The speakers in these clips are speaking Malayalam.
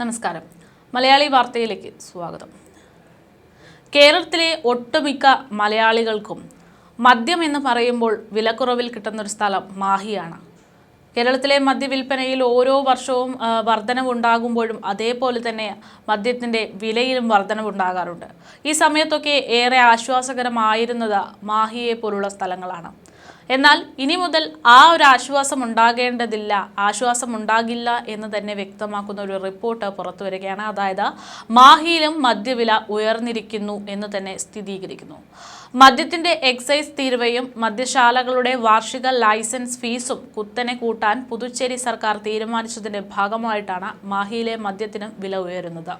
നമസ്കാരം. മലയാളി വാർത്തയിലേക്ക് സ്വാഗതം. കേരളത്തിലെ ഒട്ടുമിക്ക മലയാളികൾക്കും മദ്യം എന്ന് പറയുമ്പോൾ വിലക്കുറവിൽ കിട്ടുന്നൊരു സ്ഥലം മാഹിയാണ്. കേരളത്തിലെ മദ്യവിൽപ്പനയിൽ ഓരോ വർഷവും വർധനവുണ്ടാകുമ്പോഴും അതേപോലെ തന്നെ മദ്യത്തിന്റെ വിലയിലും വർധനവുണ്ടാകാറുണ്ട്. ഈ സമയത്തൊക്കെ ഏറെ ആശ്വാസകരമായിരുന്നത് മാഹിയെ പോലുള്ള സ്ഥലങ്ങളാണ്. എന്നാൽ ഇനി മുതൽ ആ ഒരു ആശ്വാസം ഉണ്ടാകേണ്ടതില്ല. ആശ്വാസം ഉണ്ടാകില്ല എന്ന് തന്നെ വ്യക്തമാക്കുന്ന ഒരു റിപ്പോർട്ട് പുറത്തു വരികയാണ്. അതായത് മാഹിയിലും മദ്യവില ഉയർന്നിരിക്കുന്നു എന്ന് തന്നെ സ്ഥിരീകരിക്കുന്നു. മദ്യത്തിന്റെ എക്സൈസ് തീരുവയും മദ്യശാലകളുടെ വാർഷിക ലൈസൻസ് ഫീസും കുത്തനെ കൂട്ടാൻ പുതുച്ചേരി സർക്കാർ തീരുമാനിച്ചതിന്റെ ഭാഗമായിട്ടാണ് മാഹിയിലെ മദ്യത്തിനും വില ഉയരുന്നത്.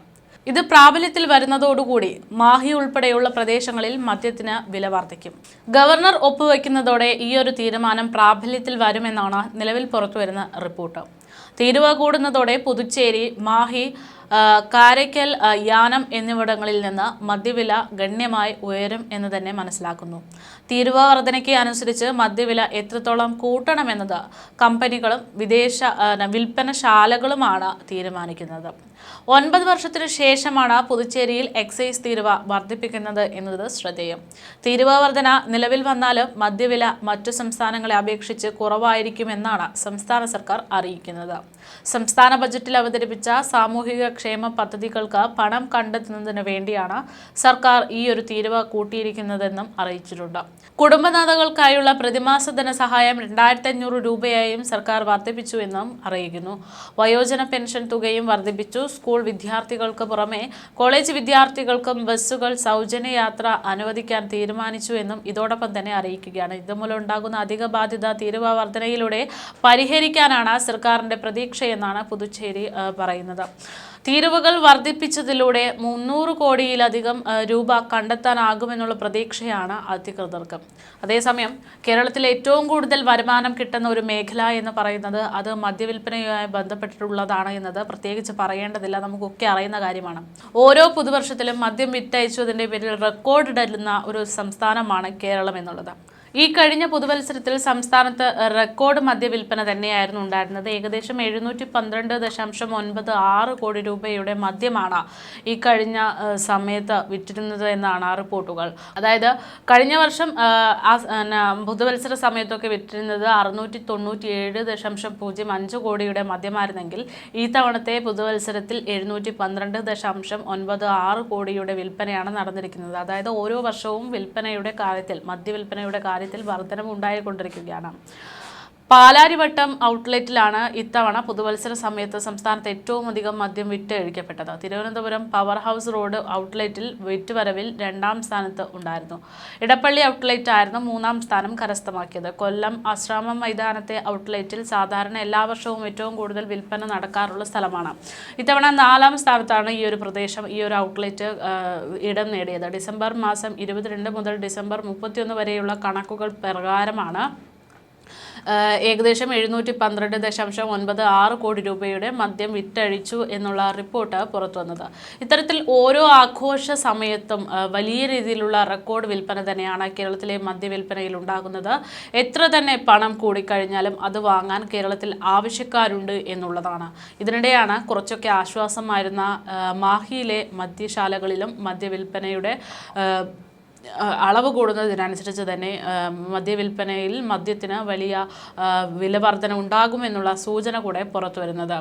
ഇത് പ്രാബല്യത്തിൽ വരുന്നതോടുകൂടി മാഹി ഉൾപ്പെടെയുള്ള പ്രദേശങ്ങളിൽ മദ്യത്തിന് വില വർദ്ധിക്കും. ഗവർണർ ഒപ്പുവെക്കുന്നതോടെ ഒരു തീരുമാനം പ്രാബല്യത്തിൽ വരുമെന്നാണ് നിലവിൽ പുറത്തുവരുന്ന റിപ്പോർട്ട്. തീരുവ കൂടുന്നതോടെ പുതുച്ചേരി മാഹി കാരയ്ക്കൽ യാനം എന്നിവിടങ്ങളിൽ നിന്ന് മദ്യവില ഗണ്യമായി ഉയരും എന്ന് തന്നെ മനസ്സിലാക്കുന്നു. തീരുവ വർധനയ്ക്ക് അനുസരിച്ച് മദ്യവില എത്രത്തോളം കൂട്ടണമെന്നത് കമ്പനികളും വിദേശ വിൽപ്പനശാലകളുമാണ് തീരുമാനിക്കുന്നത്. ഒൻപത് വർഷത്തിനു ശേഷമാണ് പുതുച്ചേരിയിൽ എക്സൈസ് തീരുവ വർദ്ധിപ്പിക്കുന്നത് എന്നത് ശ്രദ്ധേയം. തീരുവ വർധന നിലവിൽ വന്നാലും മദ്യവില മറ്റു സംസ്ഥാനങ്ങളെ അപേക്ഷിച്ച് കുറവായിരിക്കുമെന്നാണ് സംസ്ഥാന സർക്കാർ അറിയിക്കുന്നത്. സംസ്ഥാന ബജറ്റിൽ അവതരിപ്പിച്ച സാമൂഹിക ക്ഷേമ പദ്ധതികൾക്ക് പണം കണ്ടെത്തുന്നതിന് വേണ്ടിയാണ് സർക്കാർ ഈ ഒരു തീരുവ കൂട്ടിയിരിക്കുന്നതെന്നും അറിയിച്ചിട്ടുണ്ട്. കുടുംബനാഥകൾക്കായുള്ള പ്രതിമാസ ധനസഹായം രണ്ടായിരത്തി അഞ്ഞൂറ് രൂപയായും സർക്കാർ വർദ്ധിപ്പിച്ചുവെന്നും അറിയിക്കുന്നു. വയോജന പെൻഷൻ തുകയും വർദ്ധിപ്പിച്ചു. സ്കൂൾ വിദ്യാർത്ഥികൾക്ക് പുറമെ കോളേജ് വിദ്യാർത്ഥികൾക്കും ബസ്സുകൾ സൗജന്യ യാത്ര അനുവദിക്കാൻ തീരുമാനിച്ചു എന്നും ഇതോടൊപ്പം തന്നെ അറിയിക്കുകയാണ്. ഇതുമൂലം ഉണ്ടാകുന്ന അധിക ബാധ്യത തീരുവ വർധനയിലൂടെ പരിഹരിക്കാനാണ് സർക്കാരിന്റെ പ്രതീക്ഷയെന്നാണ് പുതുച്ചേരി പറയുന്നത്. തീരുവകൾ വർദ്ധിപ്പിച്ചതിലൂടെ മുന്നൂറ് കോടിയിലധികം രൂപ കണ്ടെത്താനാകുമെന്നുള്ള പ്രതീക്ഷയാണ് അധികൃതർക്ക്. അതേസമയം കേരളത്തിൽ ഏറ്റവും കൂടുതൽ വരുമാനം കിട്ടുന്ന ഒരു മേഖല എന്ന് പറയുന്നത് അത് മദ്യവിൽപ്പനയുമായി ബന്ധപ്പെട്ടിട്ടുള്ളതാണ് എന്നത് പ്രത്യേകിച്ച് പറയേണ്ടതില്ല. നമുക്കൊക്കെ അറിയുന്ന കാര്യമാണ്. ഓരോ പുതുവർഷത്തിലും മദ്യം വിറ്റയച്ചതിന്റെ പേരിൽ റെക്കോർഡ് ഇടുന്ന ഒരു സംസ്ഥാനമാണ് കേരളം എന്നുള്ളത്. ഈ കഴിഞ്ഞ പുതുവത്സരത്തിൽ സംസ്ഥാനത്ത് റെക്കോർഡ് മദ്യവിൽപ്പന തന്നെയായിരുന്നു ഉണ്ടായിരുന്നത്. ഏകദേശം എഴുന്നൂറ്റി പന്ത്രണ്ട് ദശാംശം ഒൻപത് ആറ് കോടി രൂപയുടെ മദ്യമാണ് ഈ കഴിഞ്ഞ സമയത്ത് വിറ്റിരുന്നത് എന്നാണ് റിപ്പോർട്ടുകൾ. അതായത് കഴിഞ്ഞ വർഷം പുതുവത്സര സമയത്തൊക്കെ വിറ്റിരുന്നത് അറുന്നൂറ്റി തൊണ്ണൂറ്റി ഏഴ് ദശാംശം പൂജ്യം അഞ്ച് കോടിയുടെ മദ്യമായിരുന്നെങ്കിൽ ഈ തവണത്തെ പുതുവത്സരത്തിൽ എഴുന്നൂറ്റി പന്ത്രണ്ട് ദശാംശം ഒൻപത് ആറ് കോടിയുടെ വിൽപ്പനയാണ് നടന്നിരിക്കുന്നത്. അതായത് ഓരോ വർഷവും വിൽപ്പനയുടെ കാര്യത്തിൽ മദ്യവിൽപ്പനയുടെ കാര്യത്തിൽ വർധനവ് ഉണ്ടായിക്കൊണ്ടിരിക്കുകയാണ് പാലാരിവട്ടം ഔട്ട്ലെറ്റിലാണ് ഇത്തവണ പുതുവത്സര സമയത്ത് സംസ്ഥാനത്ത് ഏറ്റവും അധികം മദ്യം വിറ്റഴിക്കപ്പെട്ടത് തിരുവനന്തപുരം പവർ ഹൗസ് റോഡ് ഔട്ട്ലെറ്റിൽ വിറ്റുവരവിൽ രണ്ടാം സ്ഥാനത്ത് ഉണ്ടായിരുന്നു. ഇടപ്പള്ളി ഔട്ട്ലെറ്റ് ആയിരുന്നു മൂന്നാം സ്ഥാനം കരസ്ഥമാക്കിയത്. കൊല്ലം ആശ്രമം മൈതാനത്തെ ഔട്ട്ലെറ്റിൽ സാധാരണ എല്ലാ വർഷവും ഏറ്റവും കൂടുതൽ വിൽപ്പന നടക്കാറുള്ള സ്ഥലമാണ്. ഇത്തവണ നാലാം സ്ഥാനത്താണ് ഈ ഒരു പ്രദേശം ഈ ഒരു ഔട്ട്ലെറ്റ് ഇടം നേടിയത്. ഡിസംബർ മാസം ഇരുപത്തിരണ്ട് മുതൽ ഡിസംബർ മുപ്പത്തിയൊന്ന് വരെയുള്ള കണക്കുകൾ പ്രകാരമാണ് ഏകദേശം എഴുന്നൂറ്റി പന്ത്രണ്ട് ദശാംശം ഒൻപത് ആറ് കോടി രൂപയുടെ മദ്യം വിറ്റഴിച്ചു എന്നുള്ള റിപ്പോർട്ട് പുറത്തു വന്നത്. ഇത്തരത്തിൽ ഓരോ ആഘോഷ സമയത്തും വലിയ രീതിയിലുള്ള റെക്കോർഡ് വിൽപ്പന തന്നെയാണ് കേരളത്തിലെ മദ്യവിൽപ്പനയിൽ ഉണ്ടാകുന്നത്. എത്ര തന്നെ പണം കൂടിക്കഴിഞ്ഞാലും അത് വാങ്ങാൻ കേരളത്തിൽ ആവശ്യക്കാരുണ്ട് എന്നുള്ളതാണ്. ഇതിനിടെയാണ് കുറച്ചൊക്കെ ആശ്വാസമായിരുന്ന മാഹിയിലെ മദ്യശാലകളിലും മദ്യവിൽപ്പനയുടെ അളവ് കൂടുന്നതിനനുസരിച്ച് തന്നെ മദ്യവിൽപ്പനയിൽ മദ്യത്തിന് വലിയ വില വർധന ഉണ്ടാകുമെന്നുള്ള സൂചന കൂടെ പുറത്തു വരുന്നത്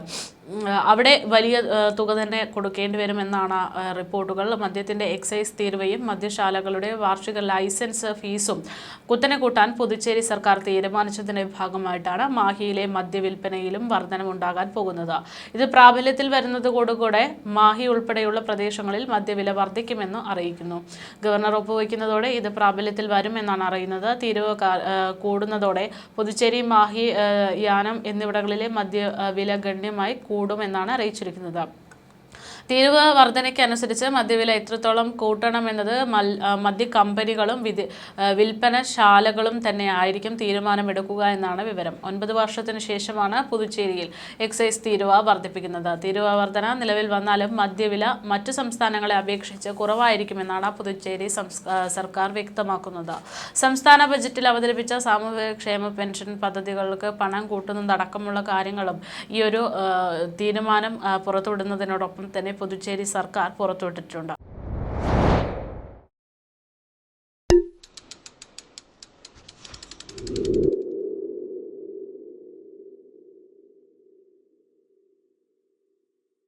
അവിടെ വലിയ തുക തന്നെ കൊടുക്കേണ്ടി വരുമെന്നാണ് റിപ്പോർട്ടുകൾ. മദ്യത്തിന്റെ എക്സൈസ് തീരുവയും മദ്യശാലകളുടെ വാർഷിക ലൈസൻസ് ഫീസും കുത്തനെ കൂട്ടാൻ പുതുച്ചേരി സർക്കാർ തീരുമാനിച്ചതിന്റെ ഭാഗമായിട്ടാണ് മാഹിയിലെ മദ്യവിൽപ്പനയിലും വർധനമുണ്ടാകാൻ പോകുന്നത്. ഇത് പ്രാബല്യത്തിൽ വരുന്നതോടുകൂടെ മാഹി ഉൾപ്പെടെയുള്ള പ്രദേശങ്ങളിൽ മദ്യവില വർദ്ധിക്കുമെന്ന് അറിയിക്കുന്നു. ഗവർണർ ഒപ്പുവയ്ക്കുന്നതോടെ ഇത് പ്രാബല്യത്തിൽ വരുമെന്നാണ് അറിയുന്നത്. തീരുവ കൂടുന്നതോടെ പുതുച്ചേരി മാഹി യാനം എന്നിവിടങ്ങളിലെ മദ്യ വില ഗണ്യമായി കൂടുമെന്നാണ് അറിയിച്ചിരിക്കുന്നത്. തീരുവ വർധനയ്ക്കനുസരിച്ച് മദ്യവില എത്രത്തോളം കൂട്ടണമെന്നത് മദ്യ കമ്പനികളും വിൽപ്പനശാലകളും തന്നെ ആയിരിക്കും തീരുമാനമെടുക്കുക എന്നാണ് വിവരം. ഒൻപത് വർഷത്തിന് ശേഷമാണ് പുതുച്ചേരിയിൽ എക്സൈസ് തീരുവ വർദ്ധിപ്പിക്കുന്നത് തീരുവ വർധന നിലവിൽ വന്നാലും മദ്യവില മറ്റു സംസ്ഥാനങ്ങളെ അപേക്ഷിച്ച് കുറവായിരിക്കുമെന്നാണ് പുതുച്ചേരി സർക്കാർ വ്യക്തമാക്കുന്നത്. സംസ്ഥാന ബജറ്റിൽ അവതരിപ്പിച്ച സാമൂഹികക്ഷേമ പെൻഷൻ പദ്ധതികൾക്ക് പണം കൂട്ടുന്നതടക്കമുള്ള കാര്യങ്ങളും ഈ ഒരു തീരുമാനം പുറത്തുവിടുന്നതിനോടൊപ്പം തന്നെ പുതുച്ചേരി സർക്കാർ പുറത്തുവിട്ടിട്ടുണ്ട്